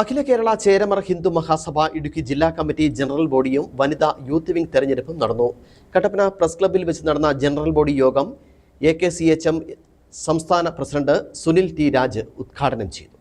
അഖില കേരള ചേരമർ ഹിന്ദു മഹാസഭ ഇടുക്കി ജില്ലാ committee general ബോഡിയും വനിതാ youth wing തെരഞ്ഞെടുപ്പും നടന്നു. കട്ടപ്പന പ്രസ് ക്ലബ്ബിൽ വെച്ച് നടന്ന ജനറൽ ബോഡി യോഗം A K C H M സംസ്ഥാന പ്രസിഡന്റ് സുനിൽ ടി രാജ് ഉദ്ഘാടനം ചെയ്തു.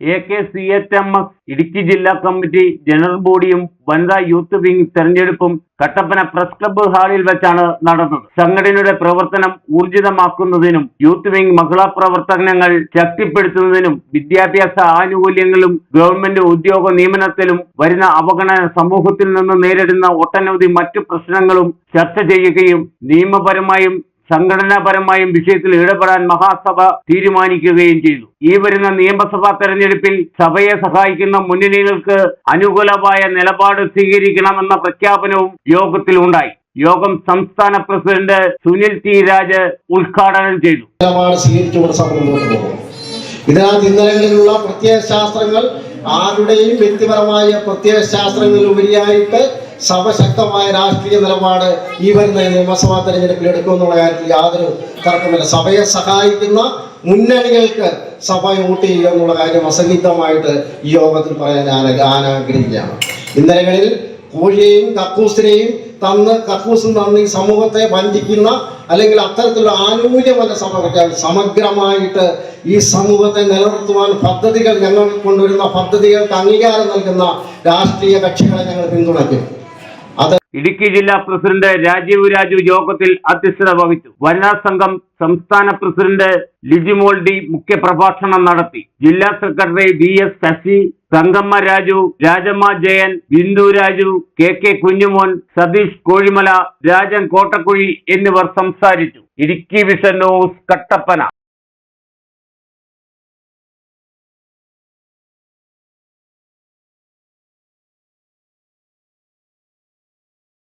A K C H M S Idukki ജില്ലാ കമ്മിറ്റി ജനറൽ ബോഡിയും വനിതാ യൂത്ത് വിംഗ് തെരഞ്ഞെടുപ്പും കട്ടപ്പന പ്രസ് ക്ലബ്ബ് ഹാളിൽ വെച്ചാണ് നടന്നത്. സംഘടനയുടെ പ്രവർത്തനം ഊർജിതമാക്കുന്നതിനും യൂത്ത് വിംഗ് മഹിളാ പ്രവർത്തനങ്ങൾ ശക്തിപ്പെടുത്തുന്നതിനും വിദ്യാഭ്യാസ ആനുകൂല്യങ്ങളും ഗവൺമെന്റ് ഉദ്യോഗ നിയമനത്തിലും വരുന്ന അവഗണന സമൂഹത്തിൽ നിന്ന് നേരിടുന്ന ഒട്ടനവധി മറ്റു പ്രശ്നങ്ങളും ചർച്ച ചെയ്യുകയും നിയമപരമായും സംഘടനാപരമായും വിഷയത്തിൽ ഇടപെടാൻ മഹാസഭ തീരുമാനിക്കുകയും ചെയ്തു. ഈ വരുന്ന നിയമസഭാ തെരഞ്ഞെടുപ്പിൽ സഭയെ സഹായിക്കുന്ന മുന്നണികൾക്ക് അനുകൂലമായ നിലപാട് സ്വീകരിക്കണമെന്ന പ്രഖ്യാപനവും യോഗത്തിൽ ഉണ്ടായി. യോഗം സംസ്ഥാന പ്രസിഡന്റ് സുനിൽ ടി രാജ് ഉദ്ഘാടനം ചെയ്തു. ഇതിനകത്ത് ഇന്നലകളിലുള്ള പ്രത്യയ ശാസ്ത്രങ്ങൾ ആരുടെയും വ്യക്തിപരമായ പ്രത്യയ ശാസ്ത്രങ്ങളിൽ ഉപരിയായിട്ട് സഭ ശക്തമായ രാഷ്ട്രീയ നിലപാട് ഈ വരുന്ന നിയമസഭാ തെരഞ്ഞെടുപ്പിൽ എടുക്കുമെന്നുള്ള കാര്യത്തിൽ യാതൊരു തർക്കമില്ല. സഭയെ സഹായിക്കുന്ന മുന്നണികൾക്ക് സഭ വോട്ട് ചെയ്യുക എന്നുള്ള കാര്യം അസന്നിഗ്ധമായിട്ട് ഈ യോഗത്തിൽ പറയാൻ ഞാൻ ആഗ്രഹിക്കുകയാണ്. ഇന്നലകളിൽ കോഴിയെയും കക്കൂസിനെയും തന്ന് കക്കൂസും തന്ന് ഈ സമൂഹത്തെ വഞ്ചിക്കുന്ന അല്ലെങ്കിൽ അത്തരത്തിലുള്ള ആനുകൂല്യമല്ല സഭ പ്രഖ്യാപിച്ചു. സമഗ്രമായിട്ട് ഈ സമൂഹത്തെ നിലനിർത്തുവാൻ പദ്ധതികൾ ഞങ്ങൾ കൊണ്ടുവരുന്ന പദ്ധതികൾക്ക് അംഗീകാരം നൽകുന്ന രാഷ്ട്രീയ കക്ഷികളെ ഞങ്ങൾ പിന്തുണയ്ക്കും. ഇടുക്കി ജില്ലാ പ്രസിഡന്റ് രാജീവ് രാജു യോഗത്തിൽ അധ്യക്ഷത വഹിച്ചു. വനിതാ സംഘം സംസ്ഥാന പ്രസിഡന്റ് ലിജിമോൾ ഡി മുഖ്യപ്രഭാഷണം നടത്തി. ജില്ലാ secretary V S Sasi Thankamma Raju Rajamma Jayan Bindu Raju K K Kunjumon Satheesh Kozhimala Rajan Kottakkuzhi എന്നിവർ സംസാരിച്ചു. Idukki vision news Kattappana.